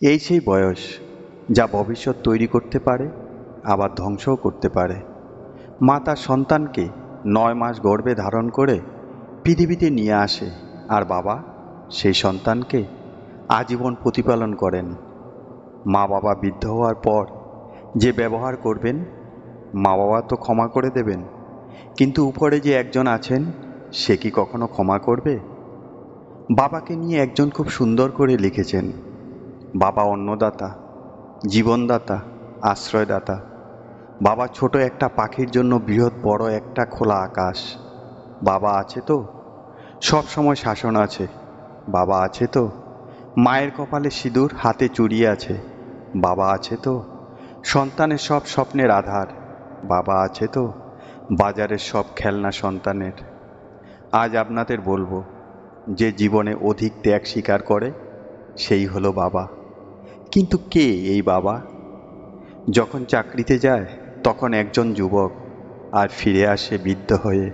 এই সেই বয়স যা ভবিষ্যৎ তৈরি করতে পারে, আবার ধ্বংসও করতে পারে। মা তার সন্তানকে নয় মাস গর্ভে ধারণ করে পৃথিবীতে নিয়ে আসে আর বাবা সেই সন্তানকে আজীবন প্রতিপালন করেন। মা বাবা বৃদ্ধ হওয়ার পর যে ব্যবহার করবেন, মা বাবা তো ক্ষমা করে দেবেন। কিন্তু উপরে যে একজন আছেন, সে কি কখনো ক্ষমা করবে? বাবাকে নিয়ে একজন খুব সুন্দর করে লিখেছেন। বাবা অন্নদাতা, জীবনদাতা, আশ্রয়দাতা। বাবা ছোট একটা পাখির জন্য বৃহৎ বড় একটা খোলা আকাশ। বাবা আছে তো? সব সময় শাসন আছে। বাবা আছে তো? মায়ের কপালে সিঁদুর, হাতে চুড়ি আছে। বাবা আছে তো? সন্তানের সব স্বপ্নের আধার। বাবা আছে তো? বাজারের সব খেলনা সন্তানের। আজ আপনাদের বলব, যে জীবনে অধিক ত্যাগ স্বীকার করে, সেই হলো বাবা। কিন্তু কে এই বাবা? যখন চাকরিতে যায়, তখন একজন যুবক আর ফিরে আসে বৃদ্ধ হয়ে।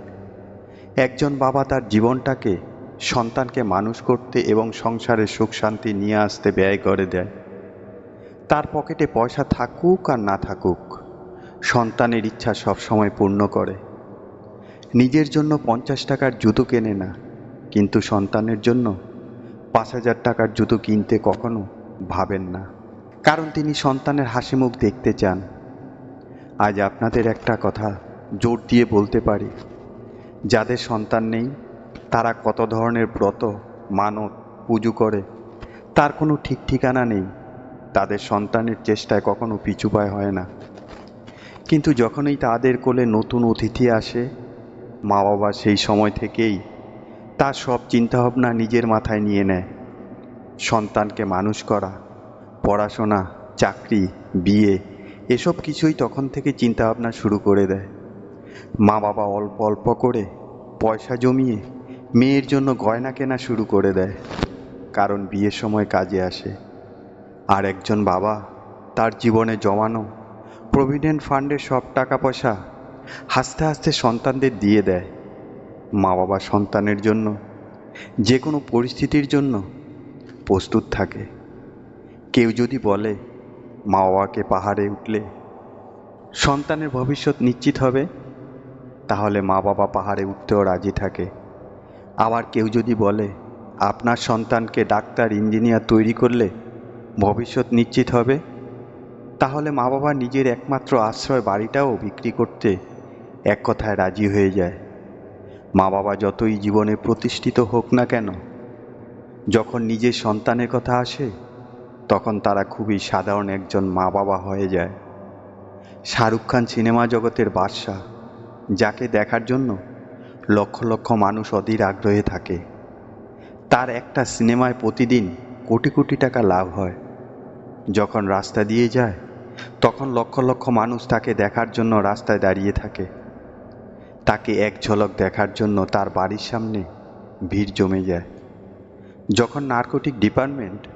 একজন বাবা তার জীবনটাকে, সন্তানকে মানুষ করতে এবং সংসারে সুখ শান্তি নিয়ে আসতে ব্যয় করে দেয়। তার পকেটে পয়সা থাকুক আর না থাকুক, সন্তানের ইচ্ছা সবসময় পূর্ণ করে। নিজের জন্য পঞ্চাশ টাকার জুতো কেনে না, কিন্তু সন্তানের জন্য পাঁচ হাজার টাকার জুতো কিনতে কখনো ভাবেন না। কারণ তিনি সন্তানের হাসি মুখ দেখতে চান। আজ আপনাদের একটা কথা জোর দিয়ে বলতে পারি। যাদের সন্তান নেই, তারা কত ধরনের ব্রত, মানত, পুজো করে, তার কোনো ঠিক ঠিকানা নেই। তাদের সন্তানের চেষ্টায় কখনো পিছুপায় হয় না। কিন্তু যখনই তাদের কোলে নতুন অতিথি আসে মা বাবা সেই সময় থেকেই তার সব চিন্তাভাবনা নিজের মাথায় নিয়ে নেয়। সন্তানকে মানুষ করা, পড়াশোনা, চাকরি, বিয়ে, এসব কিছুই তখন থেকে চিন্তাভাবনা শুরু করে দেয়। মা বাবা অল্প অল্প করে পয়সা জমিয়ে মেয়ের জন্য গয়না কেনা শুরু করে দেয়, কারণ বিয়ের সময় কাজে আসে। আর একজন বাবা তার জীবনে জমানো প্রভিডেন্ট ফান্ডের সব টাকা পয়সা হাসতে হাসতে সন্তানদের দিয়ে দেয়। মা বাবা সন্তানের জন্য যে কোনো পরিস্থিতির জন্য প্রস্তুত থাকে। কেউ যদি বলে, মা বাবাকে পাহাড়ে উঠলে সন্তানের ভবিষ্যৎ নিশ্চিত হবে, তাহলে মা বাবা পাহাড়ে উঠতেও রাজি থাকে। আবার কেউ যদি বলে, আপনার সন্তানকে ডাক্তার, ইঞ্জিনিয়ার তৈরি করলে ভবিষ্যৎ নিশ্চিত হবে, তাহলে মা বাবা নিজের একমাত্র আশ্রয় বাড়িটাও বিক্রি করতে এক কথায় রাজি হয়ে যায়। মা বাবা যতই জীবনে প্রতিষ্ঠিত হোক না কেন যখন নিজের সন্তানের কথা আসে, তখন তারা খুবই সাধারণ একজন মা বাবা হয়ে যায়। শাহরুখ খান সিনেমা জগতের বাদশাহ, যাকে দেখার জন্য লক্ষ লক্ষ মানুষ অধীর আগ্রহে থাকে। তার একটা সিনেমায় প্রতিদিন কোটি কোটি টাকা লাভ হয়। যখন রাস্তা দিয়ে যায়, তখন লক্ষ লক্ষ মানুষ তাকে দেখার জন্য রাস্তায় দাঁড়িয়ে থাকে। তাকে এক ঝলক দেখার জন্য তার বাড়ির সামনে ভিড় জমে যায়। যখন নার্কোটিক ডিপার্টমেন্ট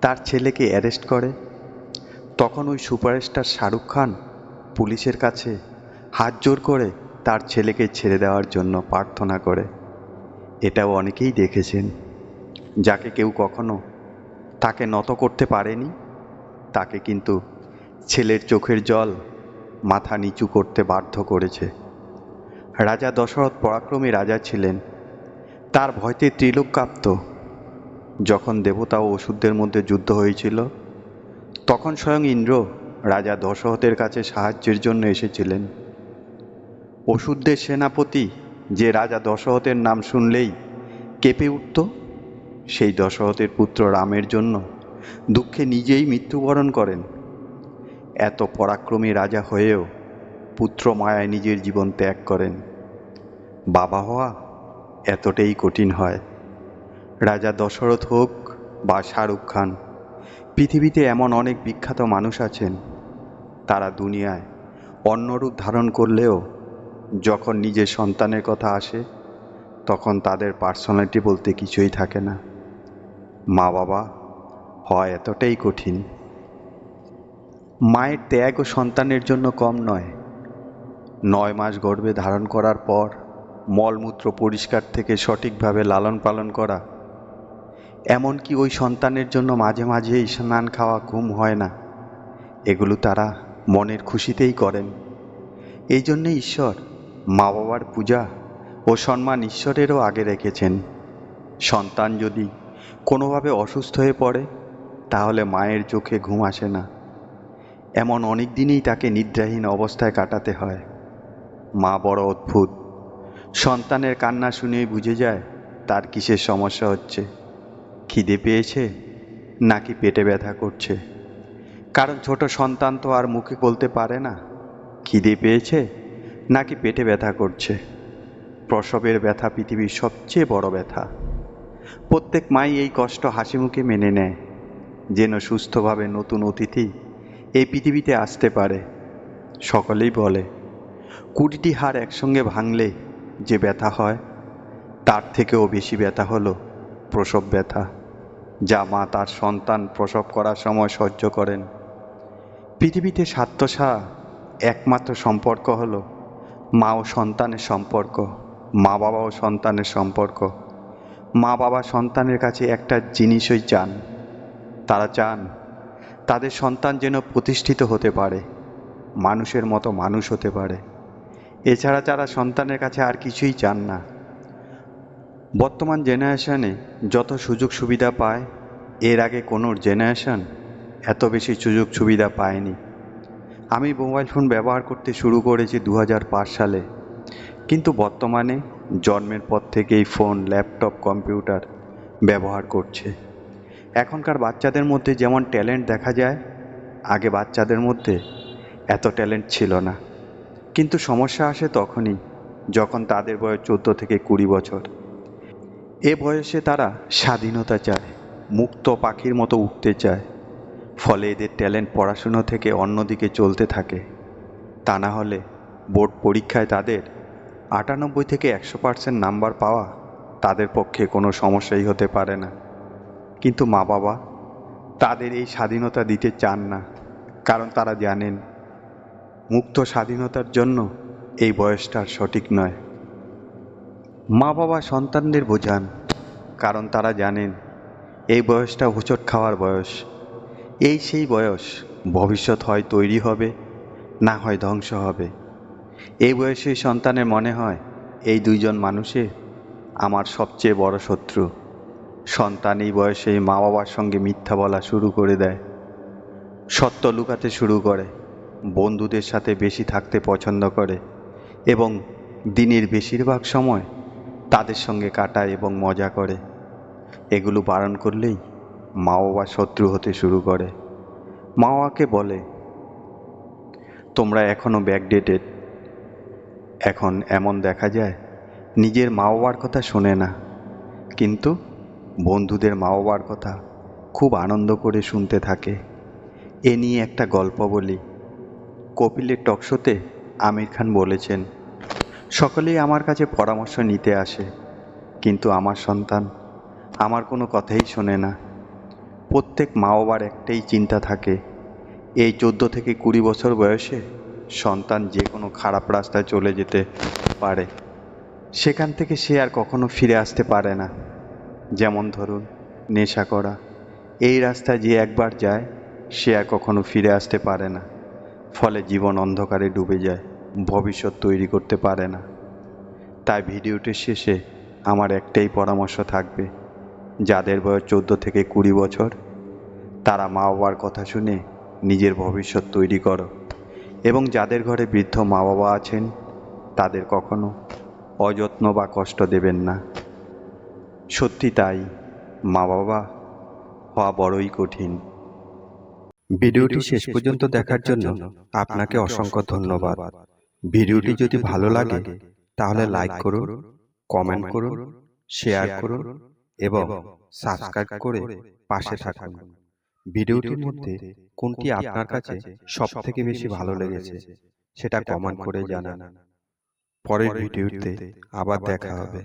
তার ছেলেকে অ্যারেস্ট করে, তখন ওই সুপারস্টার শাহরুখ খান পুলিশের কাছে হাত জোর করে তার ছেলেকে ছেড়ে দেওয়ার জন্য প্রার্থনা করে। এটাও অনেকেই দেখেছেন, যাকে কেউ কখনো তাকে নত করতে পারেনি, তাকে কিন্তু ছেলের চোখের জল মাথা নিচু করতে বাধ্য করেছে। রাজা দশরথ পরাক্রমী রাজা ছিলেন, তার ভয়তে ত্রিলোক কাঁপত। যখন দেবতা ও ওষুধদের মধ্যে যুদ্ধ হয়েছিল, তখন স্বয়ং ইন্দ্র রাজা দশরথের কাছে সাহায্যের জন্য এসেছিলেন। ওষুধদের সেনাপতি যে রাজা দশরথের নাম শুনলেই কেঁপে উঠত, সেই দশরথের পুত্র রামের জন্য দুঃখে নিজেই মৃত্যুবরণ করেন। এত পরাক্রমী রাজা হয়েও পুত্র মায়ায় নিজের জীবন ত্যাগ করেন। বাবা হওয়া এতটাই কঠিন হয়। রাজা দশরথ হোক বা শাহরুখ খান, পৃথিবীতে এমন অনেক বিখ্যাত মানুষ আছেন, তারা দুনিয়ায় অন্য রূপ ধারণ করলেও যখন নিজের সন্তানের কথা আসে, তখন তাদের পার্সোনালিটি বলতে কিছুই থাকে না। মা বাবা হয় এতটাই কঠিন। মায়ের ত্যাগ ও সন্তানের জন্য কম নয়। নয় মাস গর্ভে ধারণ করার পর মলমূত্র পরিষ্কার থেকে সঠিকভাবে লালন পালন করা এমনকি ওই সন্তানের জন্য মাঝে মাঝে স্নান খাওয়া ঘুম হয় না। এগুলো তারা মনের খুশিতেই করেন। এই জন্যে ঈশ্বর মা বাবার পূজা ও সম্মান ঈশ্বরেরও আগে রেখেছেন। সন্তান যদি কোনোভাবে অসুস্থ হয়ে পড়ে, তাহলে মায়ের চোখে ঘুম আসে না। এমন অনেক দিনই তাকে নিদ্রাহীন অবস্থায় কাটাতে হয়। মা বড় অদ্ভুত। সন্তানের কান্না শুনেই বুঝে যায়, তার কিসের সমস্যা হচ্ছে। খিদে পেয়েছে? নাকি পেটে ব্যথা করছে? কারণ ছোট সন্তান তো আর মুখে বলতে পারে না, খিদে পেয়েছে নাকি পেটে ব্যথা করছে? প্রসবের ব্যথা পৃথিবীর সবচেয়ে বড় ব্যথা। প্রত্যেক মাই এই কষ্ট হাসি মুখে মেনে নেয়, যেন সুস্থভাবে নতুন অতিথি এই পৃথিবীতে আসতে পারে। সকলেই বলে, কুড়িটি হাড় একসঙ্গে ভাঙলে যে ব্যথা হয়, তার থেকেও বেশি ব্যথা হলো প্রসব ব্যথা। যা মা তার সন্তান প্রসব করার সময় সহ্য করেন। পৃথিবীতে স্বার্থসা একমাত্র সম্পর্ক হলো মা ও সন্তানের সম্পর্ক মা বাবা ও সন্তানের সম্পর্ক। মা বাবা সন্তানের কাছে একটা জিনিসই চান। তারা চান তাদের সন্তান যেন প্রতিষ্ঠিত হতে পারে, মানুষের মতো মানুষ হতে পারে। এছাড়া যারা সন্তানের কাছে আর কিছুই চান না বর্তমান জেনারেশানে যত সুযোগ সুবিধা পায়, এর আগে কোনো জেনারেশান এত বেশি সুযোগ সুবিধা পায়নি। আমি মোবাইল ফোন ব্যবহার করতে শুরু করেছি দু হাজার পাঁচ সালে। কিন্তু বর্তমানে জন্মের পর থেকেই ফোন, ল্যাপটপ, কম্পিউটার ব্যবহার করছে। এখনকার বাচ্চাদের মধ্যে যেমন ট্যালেন্ট দেখা যায়, আগে বাচ্চাদের মধ্যে এত ট্যালেন্ট ছিল না। কিন্তু সমস্যা আসে তখনই, যখন তাদের বয়স চোদ্দ থেকে কুড়ি বছর। এ বয়সে তারা স্বাধীনতা চায়, মুক্ত পাখির মতো উঠতে চায়। ফলে এদের ট্যালেন্ট পড়াশুনো থেকে অন্যদিকে চলতে থাকে। তা না হলে বোর্ড পরীক্ষায় তাদের আটানব্বই থেকে একশো পার্সেন্ট নাম্বার পাওয়া তাদের পক্ষে কোনো সমস্যাই হতে পারে না। কিন্তু মা বাবা তাদের এই স্বাধীনতা দিতে চান না, কারণ তারা জানেন, মুক্ত স্বাধীনতার জন্য এই বয়সটার সঠিক নয়। মা বাবা সন্তানদের বোঝান, কারণ তারা জানেন, এই বয়সটা হোঁচট খাওয়ার বয়স। এই সেই বয়স, ভবিষ্যৎ হয় তৈরি হবে, না হয় ধ্বংস হবে। এই বয়সে সন্তানের মনে হয়, এই দুইজন মানুষে আমার সবচেয়ে বড় শত্রু। সন্তান এই বয়সে মা বাবার সঙ্গে মিথ্যা বলা শুরু করে দেয়। সত্য লুকাতে শুরু করে, বন্ধুদের সাথে বেশি থাকতে পছন্দ করে, এবং দিনের বেশিরভাগ সময় তাদের সঙ্গে কাটায় এবং মজা করে। এগুলো বারণ করলেই মা বাবা শত্রু হতে শুরু করে। মা বাবাকে বলে, তোমরা এখনও ব্যাকডেটেড এখন এমন দেখা যায়, নিজের মা বাবার কথা শোনে না। কিন্তু বন্ধুদের মা বাবার কথা খুব আনন্দ করে শুনতে থাকে। এ নিয়ে একটা গল্প বলি। কপিলের টকশোতে আমির খান বলেছেন সকলেই আমার কাছে পরামর্শ নিতে আসে, কিন্তু আমার সন্তান আমার কোনো কথাই শোনে না। প্রত্যেক মা বাবার একটাই চিন্তা থাকে, এই চোদ্দ থেকে কুড়ি বছর বয়সে সন্তান যে কোনো খারাপ রাস্তায় চলে যেতে পারে। সেখান থেকে সে আর কখনো ফিরে আসতে পারে না। যেমন ধরুন, নেশা করা, এই রাস্তায় যে একবার যায়, সে আর কখনো ফিরে আসতে পারে না, ফলে জীবন অন্ধকারে ডুবে যায়। ভবিষ্যৎ তৈরি করতে পারে না। তাই ভিডিওটির শেষে আমার একটাই পরামর্শ থাকবে, যাদের বয়স চোদ্দ থেকে কুড়ি বছর, তারা মা বাবার কথা শুনে নিজের ভবিষ্যৎ তৈরি করো এবং যাদের ঘরে বৃদ্ধ মা বাবা আছেন, তাদের কখনো অযত্ন বা কষ্ট দেবেন না। সত্যি তাই, মা বাবা হওয়া বড়ই কঠিন। ভিডিওটি শেষ পর্যন্ত দেখার জন্য আপনাকে অসংখ্য ধন্যবাদ। ভিডিওটি যদি ভালো লাগে তাহলে লাইক করুন কমেন্ট করুন শেয়ার করুন এবং সাবস্ক্রাইব করে পাশে থাকুন। ভিডিওটির মধ্যে কোনটি আপনার কাছে সব থেকে বেশি ভালো লেগেছে সেটা কমেন্ট করে জানান। পরের ভিডিওতে আবার দেখা হবে।